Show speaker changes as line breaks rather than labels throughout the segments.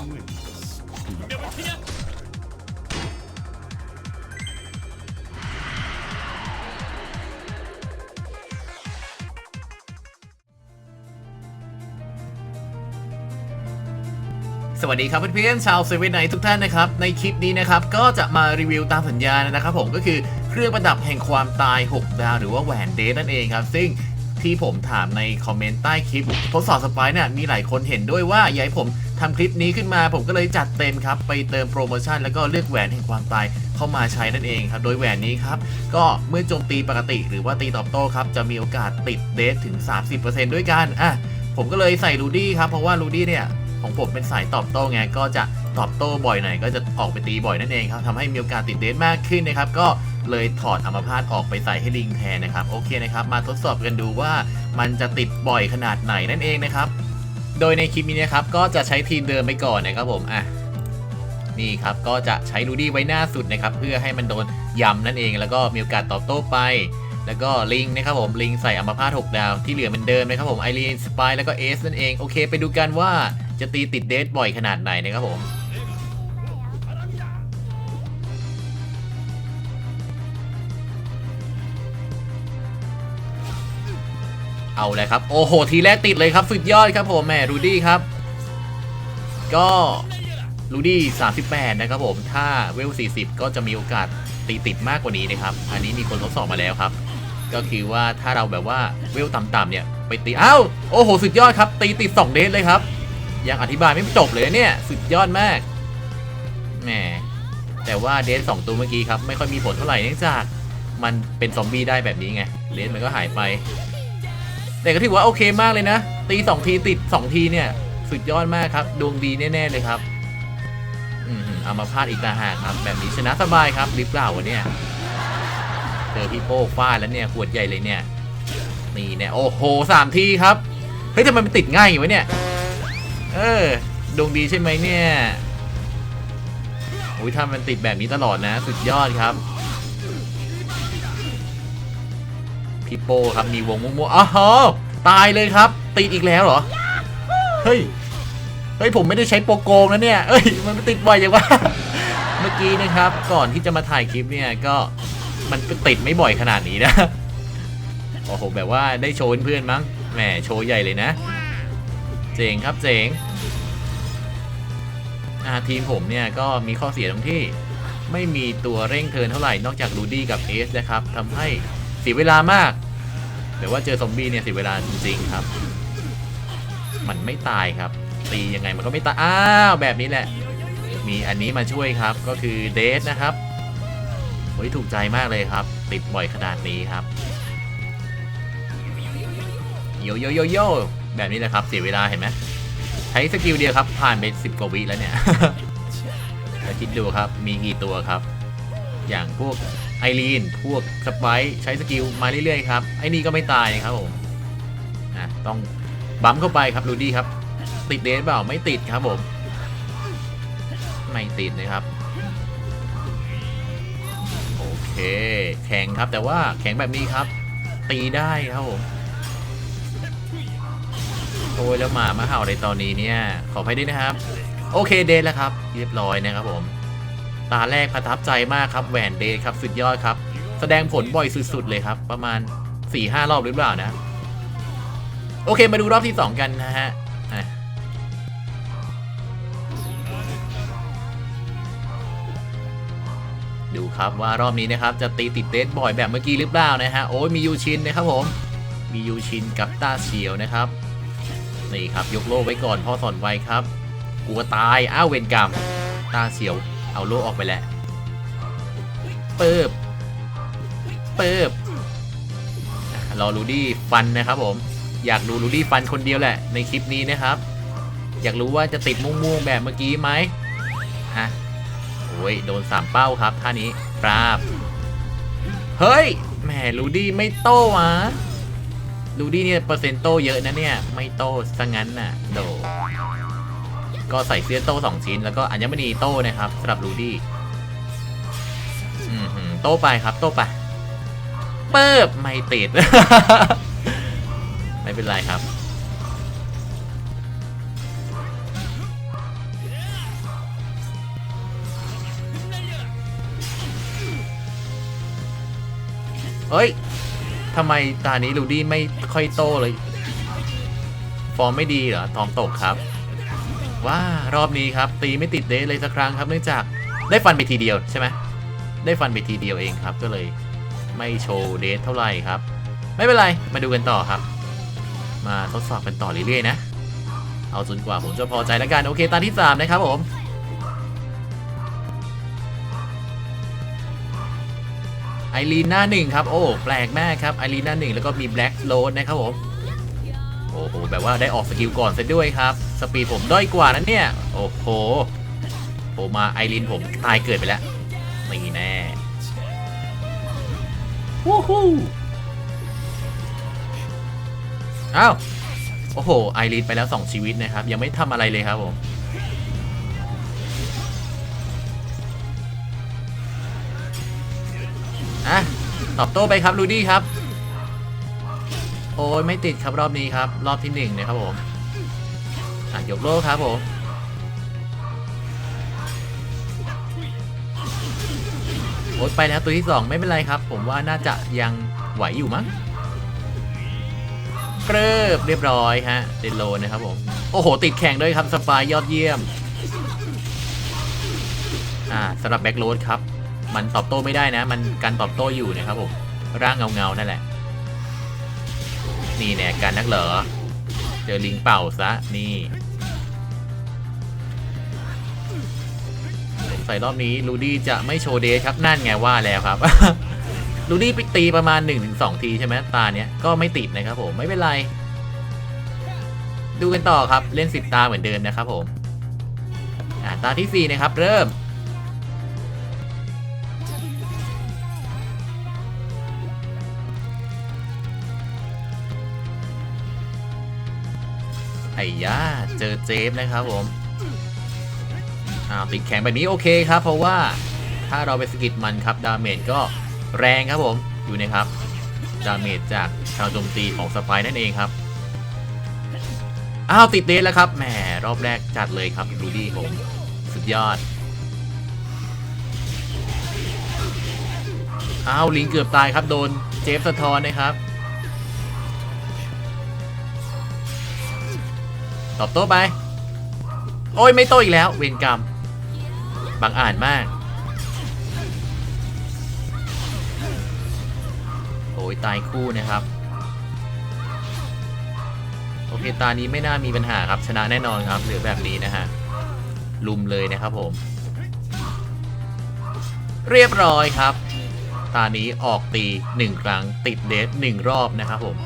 สวัสดีครับเพื่อนๆชาวเซเว่นไนทุกท่านนะครับ ในคลิปนี้นะครับ ก็จะมารีวิวตามสัญญานะครับผมก็คือเครื่องประดับแห่งความตาย 6 ดาว หรือว่าแหวนเดทนั่นเองครับ ซึ่งที่ผมถามในคอมเมนต์ใต้คลิปทดสอบสไปร์เนี่ยมีหลายคนเห็นด้วยว่าอยากให้ผม ทำคลิปนี้ขึ้นมาผมก็เลยจัดเต็มครับ ไปเติมโปรโมชั่นแล้วก็เลือกแหวนแห่งความตายเข้ามาใช้นั่นเองครับ โดยแหวนนี้ครับ ก็เมื่อโจมตีปกติ หรือว่าตีตอบโต้ครับ จะมีโอกาสติดเดทถึง 30%ด้วยกัน อะ ผมก็เลยใส่รูดี้ครับ เพราะว่ารูดี้เนี่ยของผมเป็นสายตอบโต้ไง ก็จะตอบโต้บ่อยหน่อย ก็จะออกไปตีบ่อยนั่นเองครับทำให้มีโอกาสติดเดทมากขึ้นนะครับ ก็เลยถอดอัมพาตออกไปใส่ให้ลิงแทนนะครับ โอเคนะครับ มาทดสอบกันดูว่ามันจะติดบ่อยขนาดไหนนั่นเองนะครับ โดยในคลิปนี้นะครับก็จะใช้ทีมเดิมไปก่อนนะครับผมอะนี่ครับก็จะใช้รูดี้ไว้หน้าสุดนะครับเพื่อให้มันโดนยำนั่นเองแล้วก็มีโอกาสตอบโต้ไป แล้วก็ลิงนะครับผมลิงใส่อัมพาต6ดาวที่เหลือเหมือนเดิมนะครับผมไอรีนสปายแล้วก็เอสนั่นเองโอเค ไปดูกันว่าจะตีติดเดทบ่อยขนาดไหนนะครับผม เอาเลยครับ โอ้โห ทีแรกติดเลยครับ สุดยอดครับผมแหมรูดี้ครับ ก็รูดี้38 นะครับผม ถ้าเวล 40 ก็จะมีโอกาสตีติดมากกว่านี้นะครับ อันนี้มีคนทดสอบมาแล้วครับ ก็คือว่าถ้าเราแบบว่าเวลต่ำๆเนี่ย ไปตี อ้าว โอ้โห สุดยอดครับ ตีติด 2 เดทเลยครับ ยังอธิบายไม่จบเลยเนี่ย สุดยอดมาก แหม แต่ว่าเดทสองตัวเมื่อกี้ครับ ไม่ค่อยมีผลเท่าไหร่เนื่องจาก มันเป็นซอมบี้ได้แบบนี้ไงเดทมันก็หายไป แต่ก็ถือว่าโอเคมากเลยนะ ตีสองทีติดสองทีเนี่ย สุดยอดมากครับ ดวงดีแน่ๆเลยครับอืมเอามาพลาดอีกต่างหากครับ แบบนี้ชนะสบายครับรือเปล่าวะเนี่ยเจอพี่โป้ฟาดแล้วเนี่ยขวดใหญ่เลยเนี่ยนี่เนี่ยโอ้โหสามทีครับเฮ้ยทำไมมันติดง่ายอยู่วะเนี่ย เออดวงดีใช่ไหมเนี่ยโอ้ยถ้ามันติดแบบนี้ตลอดนะ สุดยอดครับ พี่โป้ครับมีวงม่วงๆอ้าวตายเลยครับ ติดอีกแล้วเหรอ เฮ้ย เฮ้ยผมไม่ได้ใช้โปรโกงนะเนี่ยเอ้ยมันติดบ่อยอย่างว่าเมื่อกี้นะครับ ก่อนที่จะมาถ่ายคลิปเนี่ยก็มันติดไม่บ่อยขนาดนี้นะ โอ้โห แบบว่าได้โชว์เพื่อนๆมั้ง แหมโชว์ใหญ่เลยนะ เจ๋งครับเจ๋งอ่าทีมผมเนี่ยก็มีข้อเสียตรงที่ ไม่มีตัวเร่งเทิร์นเท่าไหร่ นอกจากรูดี้กับเอสนะครับทำให้ เสียเวลามากแต่ว่าเจอซอมบี้เนี่ยเสียเวลาจริงๆครับ มันไม่ตายครับ ตียังไงมันก็ไม่ตาย อ้าวแบบนี้แหละ มีอันนี้มาช่วยครับ ก็คือเดทนะครับโอ้ยถูกใจมากเลยครับ ติดบ่อยขนาดนี้ครับ โยโยโยโยแบบนี้แหละครับ เสียเวลาเห็นไหมใช้สกิลเดียวครับ ผ่านไปสิบกว่าวิแล้วเนี่ยแล้วคิดดูครับ มีกี่ตัวครับ อย่างพวก ไอรีนพวกสไปซ์ใช้สกิลมาเรื่อยๆครับไอ้นี่ก็ไม่ตายนะครับผมอะต้องบัมเข้าไปครับรูดี้ครับ ติดเดนเปล่าไม่ติดครับผม ไม่ติดนะครับ โอเค แข็งครับแต่ว่าแข็งแบบนี้ครับ ตีได้ครับผมโอ้ยแล้วหมามาเห่าในตอนนี้เนี่ย ขออภัยด้วยนะครับ โอเคเดนแล้วครับ เรียบร้อยนะครับผม ตาแรกประทับใจมากครับแหวนเดทครับสุดยอดครับ แสดงผลบ่อยสุด ๆ เลยครับ ประมาณ4-5รอบหรือเปล่านะ โอเคมาดูรอบที่ 2 กันนะฮะดูครับว่ารอบนี้นะครับจะตีติดเดทบ่อยแบบเมื่อกี้หรือเปล่านะฮะโอ้ยมียูชินนะครับผม มียูชินกับต้าเฉียวนะครับนี่ครับยกโล่ไว้ก่อนพ่อสอนไว้ครับ กลัวตายอ้าวเวรกรรมต้าเฉียว เอาโล่ออกไปแล้วเปิบเปิบรอรูดี้ฟันนะครับผม อยากดูรูดี้ฟันคนเดียวแหละ ในคลิปนี้นะครับ อยากรู้ว่าจะติดม่วงๆแบบเมื่อกี้ไหมฮะโอ้ยโดนสามเป้าครับท่านี้ปราบ เฮ้ยแหมรูดี้ไม่โต้วะรูดี้เนี่ยเปอร์เซ็นต์โตเยอะนะเนี่ย ไม่โตซะงั้นน่ะโด ก็ใส่เสื้อโต้สองชิ้น แล้วก็อัญมณีโต้นะครับสำหรับรูดี้โต้ไปครับ โต้ไปเปิบไม่ติด ไม่เป็นไรครับ เฮ้ยทำไมตานี้ลูดี้ไม่ค่อยโต้เลย ฟอร์มไม่ดีเหรอทองตกครับ ว่ารอบนี้ครับ ตีไม่ติดเดทเลยสักครั้งครับเนื่องจากได้ฟันไปทีเดียวใช่ไหมได้ฟันไปทีเดียวเองครับ ก็เลยไม่โชว์เดทเท่าไหร่ครับ ไม่เป็นไรมาดูกันต่อครับ มาทดสอบกันต่อเรื่อยๆนะ เอาจนกว่าผมจะพอใจแล้วกันโอเคตาที่ 3 นะครับผมไอรีนหน้าหนึ่งครับ โอ้ แปลกมากครับไอรีนหน้าหนึ่งแล้วก็มีแบล็กโรดนะครับผม โอ้โห แบบว่าได้ออกสกิลก่อนเสร็จด้วยครับ สปีดผมด้อยกว่านั้นเนี่ย โอ้โหผมมาไอรีนผมตายเกิดไปแล้วไม่แน่วู้ฮู้อ้าวโอ้โห ไอรีนไปแล้ว 2 ชีวิตนะครับ ยังไม่ทำอะไรเลยครับผมอะตอบโต้ไปครับ ลูดี้ครับ โอ้ยไม่ติดครับรอบนี้ครับ รอบที่หนึ่งนะครับผมอะยกโลครับผมโอ้ยไปแล้วตัวที่สองไม่เป็นไรครับ ผมว่าน่าจะยังไหวอยู่มั้งเกริบเรียบร้อยฮะเดนโลนะครับผมโอ้โห ติดแข่งด้วยครับสปายยอดเยี่ยมอ่าสำหรับแบ็กโรดครับ มันตอบโต้ไม่ได้นะ มันการตอบโต้อยู่นะครับผมร่างเงาๆนั่นแหละ นี่แน่การนักเหรอ เจอลิงเป่าซะ นี่สงสัยรอบนี้ลูดี้จะไม่โชว์เดทครับ นั่นไงว่าแล้วครับ ลูดี้ไปตีประมาณ 1-2 ทีใช่ไหมตาเนี้ยก็ไม่ติดนะครับผม ไม่เป็นไร ดูกันต่อครับ เล่น10ตาเหมือนเดิมนะครับผมตาทีสี่4 นะครับ เริ่ม อ้ย่าเจอเจฟนะครับผมอ้าวติดแข็งแบบนี้โอเคครับ เพราะว่าถ้าเราไปสกิดมันครับดาเมจก็แรงครับผมดูนะครับดาเมจจากชาวโจมตีของสไปนั่นเองครับอ้าวติดเดทแล้วครับแหมรอบแรกจัดเลยครับดูดีผมสุดยอดอ้าวลิงเกือบตายครับโดนเจฟสะท้อนนะครับ ตอบโต้ไป โอ้ยไม่โต้อีกแล้ว เวรกรรมบางอ่านมาก โอ้ยตายคู่นะครับ โอเคตานี้ไม่น่ามีปัญหาครับ ชนะแน่นอนครับหลือแบบนี้นะฮะ ลุมเลยนะครับผม เรียบร้อยครับ ตานี้ออกตีหนึ่งครั้งติดเดทหนึ่งรอบนะครับผม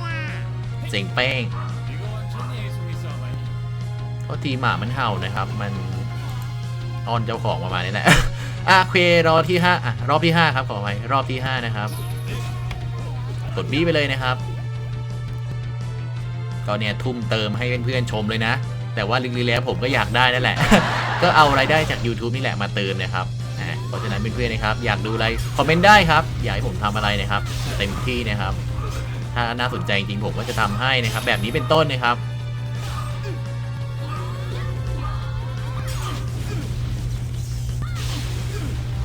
เจ๋งแป้ง พราะทีหมามันเห่านะครับ มันออนเจ้าของประมาณนี้แหละอะเครอที่ห้าอะรอบที่ห้าครับขอไปรอบที่ห้านะครับกดบี้ไปเลยนะครับก็เนี่ยทุ่มเติมให้เพื่อนๆชมเลยนะ แต่ว่าลึกๆแล้วผมก็อยากได้นั่นแหละ ก็เอารายได้จาก YouTube นี่แหละมาเติมนะครับอะเพราะฉะนั้นเพื่อนๆนะครับ อยากดูอะไรคอมเมนต์ได้ครับ อยากให้ผมทำอะไรนะครับ เต็มที่นะครับ ถ้าน่าสนใจจริงผมก็จะทำให้นะครับ แบบนี้เป็นต้นนะครับ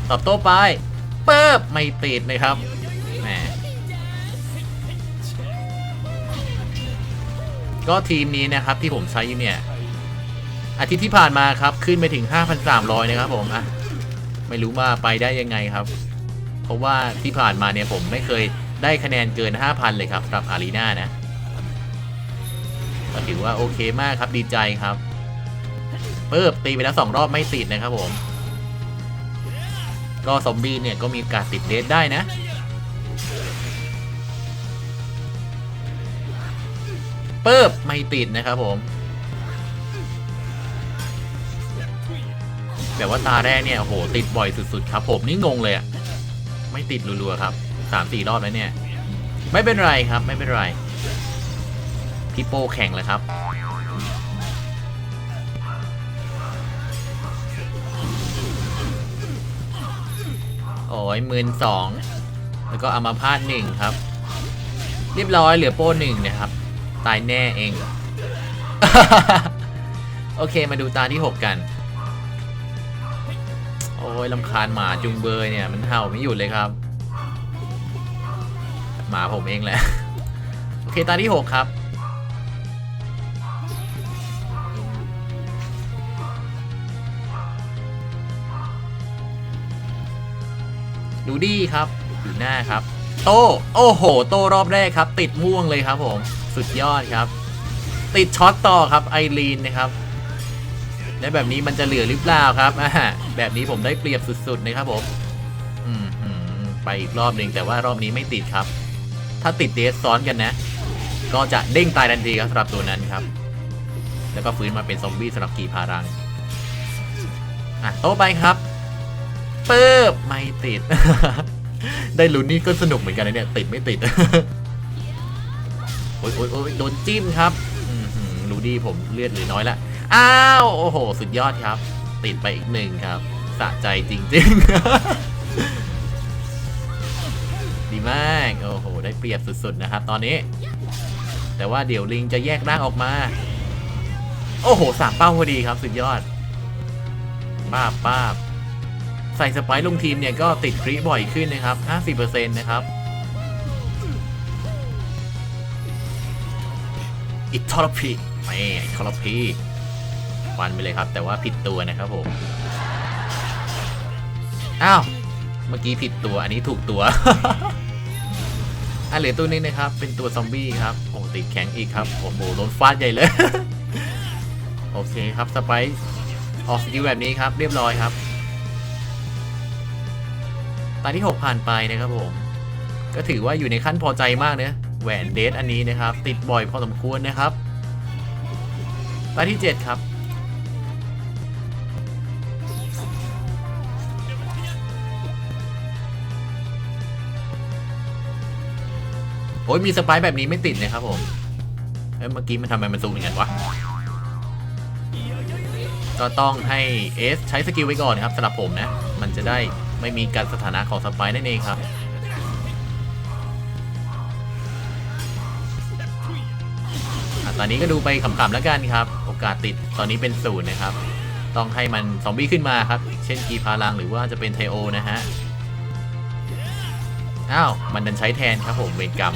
ตอบโต้ไปเปิบไม่ติดนะครับแหมก็ทีมนี้นะครับที่ผมใช้เนี่ย อาทิตย์ที่ผ่านมาครับขึ้นไปถึง 5,300 นะครับผมอะไม่รู้ว่าไปได้ยังไงครับ เพราะว่าที่ผ่านมาเนี่ยผมไม่เคยได้คะแนนเกิน 5,000 เลยครับสำหรับอารีนานะก็ถือว่าโอเคมากครับดีใจครับเปิบตีไปแล้วสองรอบไม่ติดนะครับผม ก็ซอมบี้เนี่ยก็มีกาสติดเดทได้นะเปิบไม่ติดนะครับผม แบบว่าตาแรกเนี่ยโอ้โหติดบ่อยสุดๆครับผมนี่งงเลยอะไม่ติดรัวๆครับสามสี่รอบแล้วเนี่ย ไม่เป็นไรครับไม่เป็นไรพี่โป้แข่งแล้วครับ ยหมื่นสองแล้วก็เอามาพาดหนึ่งครับ เรียบร้อยเหลือโป้หนึ่งนะครับ ตายแน่เอง โอเคมาดูตาที่ 6 กัน โอ้ยลำคาญหมาจุงเบยเนี่ย มันเห่าไม่หยุดเลยครับ หมาผมเองแหละ โอเคตาที่ 6 ครับ ดูดีครับ อยู่หน้าครับ โต โอ้โห โตรอบแรกครับ ติดม่วงเลยครับผม สุดยอดครับ ติดช็อตต่อครับไอรีนนะครับและแบบนี้มันจะเหลือหรือเปล่าครับอ่าแบบนี้ผมได้เปรียบสุดๆนะครับผมอืมอมไปอีกรอบหนึ่งแต่ว่ารอบนี้ไม่ติดครับ ถ้าติดเดสซ้อนกันนะ ก็จะเด้งตายทันทีครับสำหรับตัวนั้นครับ แล้วก็ฟื้นมาเป็นซอมบี้สำหรับกีพารังอะโตไปครับ ปึ๊บไม่ติด ได้ลุ้นนี่ก็สนุกเหมือนกันนะเนี่ยติดไม่ติด โอ้ยโอ้ยโอ้ยโดนจิ้มครับรูดี้ผมเลือดหลือน้อยละ อ้าว โอ้โห สุดยอดครับ ติดไปอีกหนึ่งครับสะใจจริง ๆ ดีมาก โอ้โห ได้เปรียบสุด ๆ นะครับ ตอนนี้ แต่ว่าเดี๋ยวลิงจะแยกร่างออกมา โอ้โหสามเป้าพอดีครับ สุดยอดป้าบป้าบ ใส่สไปร์ลงทีมเนี่ยก็ติดคริบ่อยขึ้นนะครับ 50%นะครับ อิทอร์พีไม่อิทอร์พีฟันไปเลยครับ แต่ว่าผิดตัวนะครับผม อ้าว เมื่อกี้ผิดตัว อันนี้ถูกตัวอะเหลือตัวนี้นะครับ เป็นตัวซอมบี้ครับโอ้ติดแข็งอีกครับ โอ้โหโดนฟาดใหญ่เลย โอเคครับ สไปซ์ออกสกิลแบบนี้ครับ เรียบร้อยครับ ตาที่ 6 ผ่านไปนะครับผม ก็ถือว่าอยู่ในขั้นพอใจมากเนะแหวนเดทอันนี้นะครับ ติดบ่อยพอสมควรนะครับตาที่ 7 ครับโอ้ยมีสปร์แบบนี้ไม่ติดนะครับผมเอ้ยเมื่อกี้มันทำไมมันซูมอย่างนั้นวะก็ต้องให้เอสใช้สกิลไว้ก่อนนะครับสำหรับผมนะ มันจะได้ ไม่มีการสถานะของสปร์นั่นเองครับอตอนนี้ก็ดูไปขำๆแล้วกันครับ โอกาสติดตอนนี้เป็นศูนย์นะครับ ต้องให้มันซอมบี้ขึ้นมาครับ เช่นกีพาลังหรือว่าจะเป็นเทโอนะฮะ อ้าว มันดันใช้แทนครับผมเวรกรรม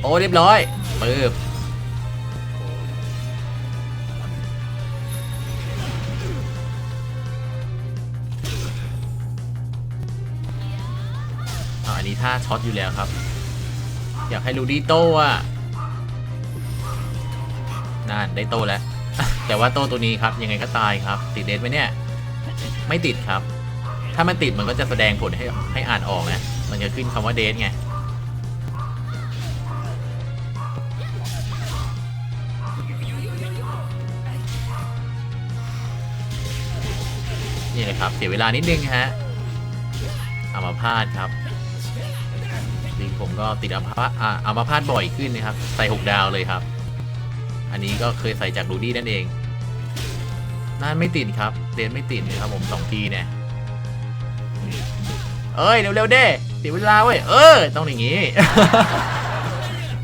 โอ้เรียบร้อยปึ๊บ ท่าช็อตอยู่แล้วครับ อยากให้รูดี้โต้อะนั่นได้โตแล้ว แต่ว่าโตตัวนี้ครับยังไงก็ตายครับ ติดเดทไหมเนี่ย ไม่ติดครับ ถ้ามันติดมันก็จะแสดงผลให้ให้อ่านออกนะ มันจะขึ้นคำว่าเดทไงนี่เลยครับ เสียเวลานิดนึงฮะอามาพาดครับ ลิงผมก็ติดอามพาดอ่าอามพาดบ่อยขึ้นนะครับ ใส่หกดาวเลยครับ อันนี้ก็เคยใส่จากดูดี้นั่นเองนั่นไม่ติดครับเดนไม่ติดนะครับผมสองทีเนี่ยเอ้ยเร็วๆเด้เสียเวลาเว้ยเออต้องอย่างนี้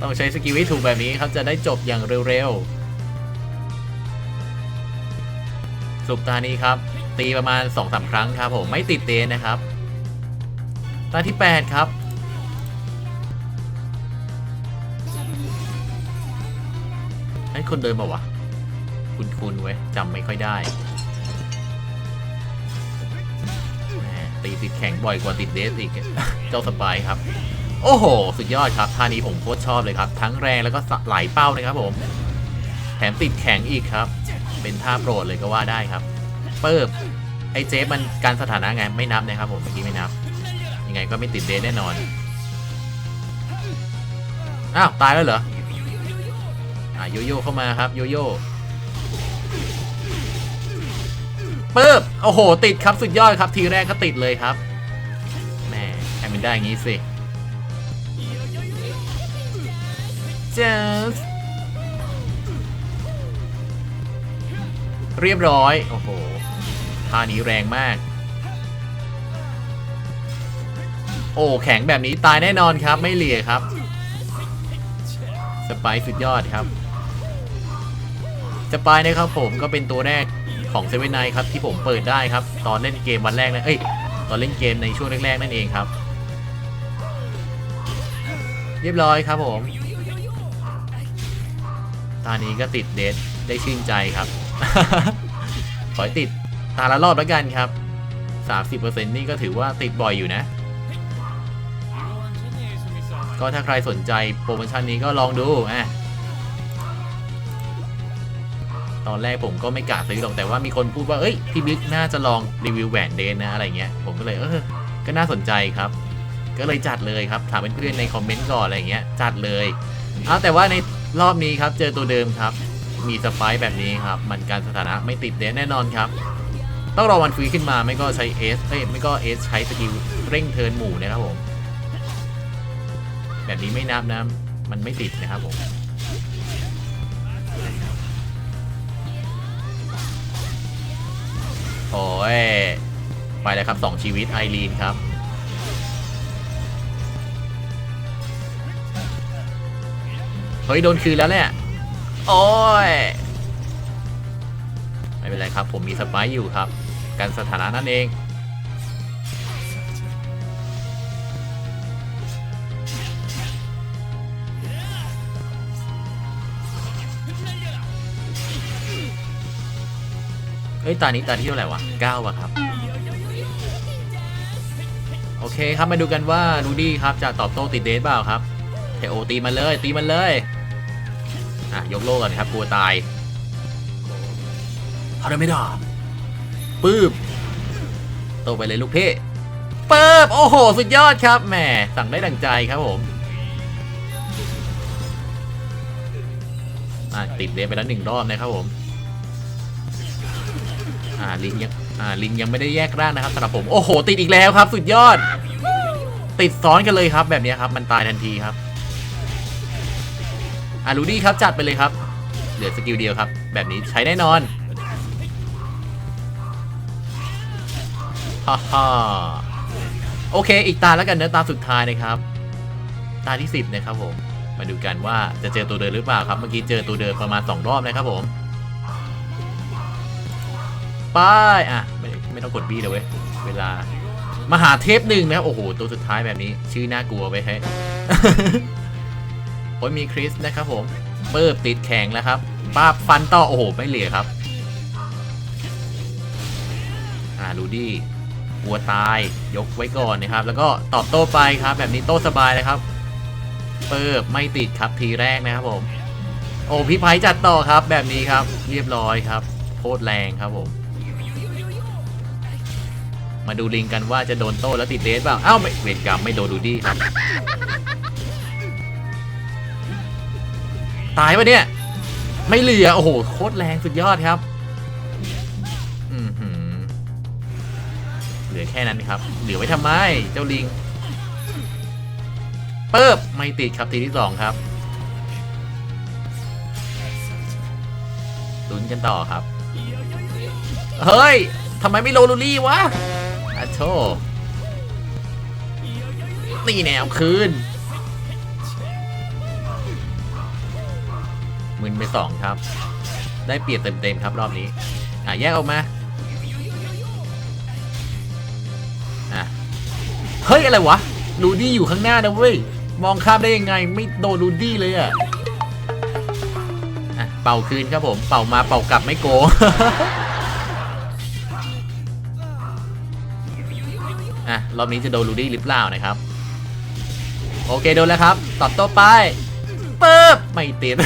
ต้องใช้สกิลให้ถูกแบบนี้ครับจะได้จบอย่างเร็วๆสุปตานี้ครับ ตีประมาณ2อสาครั้งครับผมไม่ติดเดนนะครับตาที่ 8 ครับ ให้คนเดินมาวะ คุณคุณเว้ยจำไม่ค่อยได้แหมตีติดแข็งบ่อยกว่าติดเดสอีก เจ้าสปายครับ โอ้โห สุดยอดครับท่านี้ผมโคตรชอบเลยครับ ทั้งแรงแล้วก็ไหลเป้านะครับผม แถมติดแข็งอีกครับ เป็นท่าโปรดเลยก็ว่าได้ครับ เปิบไอเจฟมันการสถานะไงไม่นับนะครับผมเมื่อกี้ไม่นับ ยังไงก็ไม่ติดเดทแน่นอน อ้าว ตายแล้วเหรอ อะโยโย่เข้ามาครับโยโย่ปึ๊บโอ้โห ติดครับสุดยอดครับ ทีแรกก็ติดเลยครับแหมให้มันได้อย่างงี้สิเจสเรียบร้อย โอ้โหท่านี้แรงมาก โอ้ แข็งแบบนี้ตายแน่นอนครับ ไม่เหลี่ยครับ สไปซ์สุดยอดครับ สปายนะครับผมก็เป็นตัวแรกของเซเว่นไนครับที่ผมเปิดได้ครับ ตอนเล่นเกมวันแรกนะเอ้ยตอนเล่นเกมในช่วงแรกๆนั่นเองครับ เรียบร้อยครับผมตานี้ก็ติดเดทได้ชื่นใจครับ ขอติดตาละรอบแล้วกันครับ 30%นี่ก็ถือว่าติดบ่อยอยู่นะ ก็ถ้าใครสนใจโปรโมชั่นนี้ก็ลองดูอะ ตอนแรกผมก็ไม่กล้าซื้อหรอกแต่ว่ามีคนพูดว่าเอ้ยพี่บิ๊กน่าจะลองรีวิวแหวนเดนนะอะไรเงี้ยผมก็เลยเออก็น่าสนใจครับ ก็เลยจัดเลยครับถามเพื่อนๆในคอมเมนต์ก่อนอะไรเงี้ยจัดเลยเอาแต่ว่าในรอบนี้ครับเจอตัวเดิมครับ มีสไปค์แบบนี้ครับ มันการสถานะไม่ติดเดนแน่นอนครับ ต้องรอวันฟรีขึ้นมาไม่ก็ใช้เอสเอ้ยไม่ก็เอสใช้สกิลเร่งเทิร์นหมู่นะครับผมแบบนี้ไม่นับนะมันไม่ติดนะครับผม โอ้ยไปเลยครับสองชีวิตไอรีนครับ เฮ้ย โดนคืนแล้วแหละโอ้ย ไม่เป็นไรครับ ผมมีสไปายอยู่ครับกันสถานะนั่นเอง เอ้ยตานี้ตาที่เท่าไหร่วะเก้าอะครับ โอเคครับมาดูกันว่าดูดี้ครับจะตอบโต้ติดเดทเปล่าครับเทโอตีมันเลยตีมันเลยอะยกโลก่อนครับกลัวตายฮาร์ไม่ได้ปื๊บโตไปเลยลูกเพ่ปื๊บโอ้โห สุดยอดครับแหมสั่งได้ดังใจครับผมอะติดเดทไปแล้วหนึ่งรอบนะครับผม อ่าลิงยังอ่าลิงยังไม่ได้แยกร่างนะครับสำหรับผมโอ้โห ติดอีกแล้วครับ สุดยอด ติดซ้อนกันเลยครับ แบบนี้ครับมันตายทันทีครับอ่าลูดี้ครับจัดไปเลยครับ เหลือสกิลเดียวครับ แบบนี้ใช้แน่นอนฮ่าฮ่าโอเค อีกตาแล้วกันเนื้อตาสุดท้ายนะครับ ตาที่ 10 นะครับผม มาดูกันว่าจะเจอตัวเดิมหรือเปล่าครับ เมื่อกี้เจอตัวเดิมประมาณ 2 รอบนะครับผม ไปอะไม่ไม่ต้องกดบีเลยเว้ย เวลามหาเทพหนึ่งนะครับโอ้โห ตัวสุดท้ายแบบนี้ ชื่อน่ากลัวไปให้โอ้ยมีคริสนะครับผมเปิบติดแข็งแล้วครับป้าฟันต่อโอ้โห ไม่เหลือครับ อ่าลูดี้กลัวตายยกไว้ก่อนนะครับ แล้วก็ตอบโต้ไปครับ แบบนี้โต้สบายเลยครับ เปิบไม่ติดครับทีแรกนะครับผม โอ้พี่ไพจัดต่อครับ แบบนี้ครับ เรียบร้อยครับโคตรแรงครับผม มาดูลิงกันว่าจะโดนโต้แล้วติดเดสเปล่าอ้าวไม่เวรกรรมไม่โดนดูดี้ครับตายปะเนี่ย ไม่เหลือ โอ้โห โคตรแรงสุดยอดครับอือหือเหลือแค่นั้นครับ เหลือไว้ทำไม เจ้าลิงเปิบไม่ติดครับทีที่สองครับลุ้นกันต่อครับ เฮ้ยทำไมไม่โลลูลี่วะ โชตีแนวคืนมึนไปสองครับ ได้เปรียบเต็มๆครับรอบนี้ อะ แยกออกมา อะ เฮ้ย อะไรวะลูดี้อยู่ข้างหน้านะเว้ย มองข้ามได้ยังไง ไม่โดนลูดี้เลยอะอะ เป่าคืนครับผม เป่ามาเป่ากลับไม่โกง รอบนี้จะโดนลูดี้หรือเปล่านะครับ โอเคโดนแล้วครับตอบโต้ไปปึ๊บไม่ติด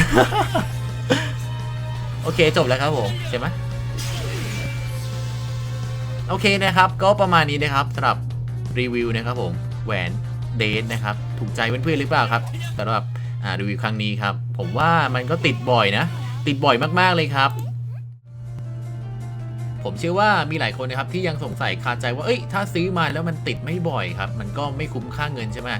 โอเคจบแล้วครับผมใช่ไหมโอเคนะครับ ก็ประมาณนี้นะครับสำหรับรีวิวนะครับผมแหวนเดทนะครับ ถูกใจเพื่อนๆหรือเปล่าครับสำหรับอ่ารีวิวครั้งนี้ครับ ผมว่ามันก็ติดบ่อยนะ ติดบ่อยมากๆเลยครับ ผมเชื่อว่ามีหลายคนนะครับที่ยังสงสัยคาใจว่าเอ้ยถ้าซื้อมาแล้วมันติดไม่บ่อยครับ มันก็ไม่คุ้มค่าเงินใช่ไหม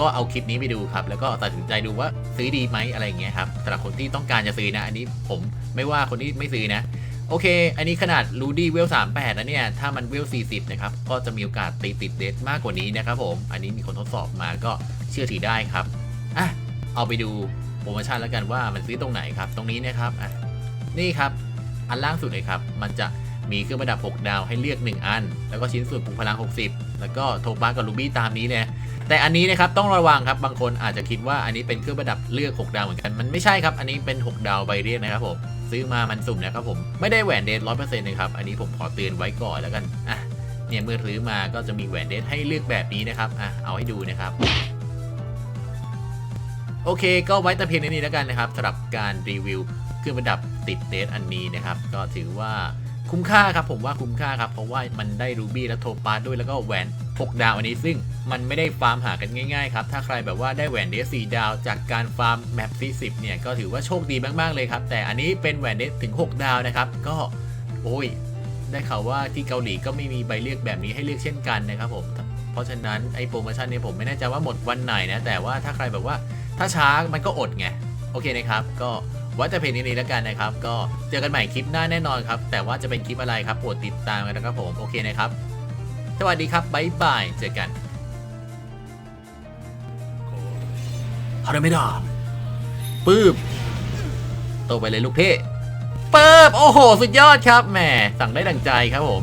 ก็เอาคลิปนี้ไปดูครับ แล้วก็ตัดสินใจดูว่าซื้อดีไหมอะไรอย่างเงี้ยครับสำหรับคนที่ต้องการจะซื้อนะ อันนี้ผมไม่ว่าคนที่ไม่ซื้อนะ โอเค อันนี้ขนาดรูดี้เวล38แล้วเนี่ย ถ้ามันเวล40นะครับ ก็จะมีโอกาสตีติดเดทมากกว่านี้นะครับผม อันนี้มีคนทดสอบมาก็เชื่อถือได้ครับ อะ เอาไปดูโปรโมชั่นแล้วกันว่ามันซื้อตรงไหนครับ ตรงนี้นะครับ อะ นี่ครับ อันล่างสุดเลยครับ มันจะ มีเครื่องประดับ 6 ดาวให้เลือก 1 อัน แล้วก็ชิ้นส่วนปรุงพลัง 60 แล้วก็โทปากับลูบี้ตามนี้เลยแต่อันนี้นะครับต้องระวังครับบางคนอาจจะคิดว่าอันนี้เป็นเครื่องประดับเลือก 6 ดาวเหมือนกันมันไม่ใช่ครับอันนี้เป็น 6 ดาวใบเรียกนะครับผมซื้อมามันสุ่มนะครับผมไม่ได้แหวนเดทร้อยเปอร์เซ็นต์นะครับอันนี้ผมขอเตือนไว้ก่อนแล้วกันอะเนี่ยเมื่อซื้อมาก็จะมีแหวนเดทให้เลือกแบบนี้นะครับอะเอาให้ดูนะครับโอเค ก็ไว้แต่เพียงนี้แล้วกันนะครับสำหรับการรีวิวเครื่องประดับติดเดทอันนี้นะครับ ก็ถือว่า คุ้มค่าครับผมว่าคุ้มค่าครับเพราะว่ามันได้รูบี้และโทปาสด้วยแล้วก็แหวน 6 ดาวอันนี้ซึ่งมันไม่ได้ฟาร์มหากันง่ายๆครับ ถ้าใครแบบว่าได้แหวนเดท4ดาวจากการฟาร์มแมป40เนี่ยก็ถือว่าโชคดีมากๆเลยครับ แต่อันนี้เป็นแหวนเดทถึง 6 ดาวนะครับ ก็โอ้ย ได้ข่าวว่าที่เกาหลีก็ไม่มีใบเลือกแบบนี้ให้เลือกเช่นกันนะครับผมเพราะฉะนั้นไอโปรโมชั่นเนี่ยผมไม่แน่ใจว่าหมดวันไหนนะแต่ว่าถ้าใครแบบว่าถ้าช้ามันก็อดไงโอเคนะครับก็ ว่าจะเพลงนี้แล้วกันนะครับ ก็เจอกันใหม่คลิปหน้าแน่นอนครับ แต่ว่าจะเป็นคลิปอะไรครับโปรดติดตามกันนะครับผมโอเคนะครับ สวัสดีครับบ๊ายบายเจอกันฮาร์ไม่ดาปื้บโตไปเลยลูกเพ่ปื้บโอ้โห สุดยอดครับแหมสั่งได้ดังใจครับผม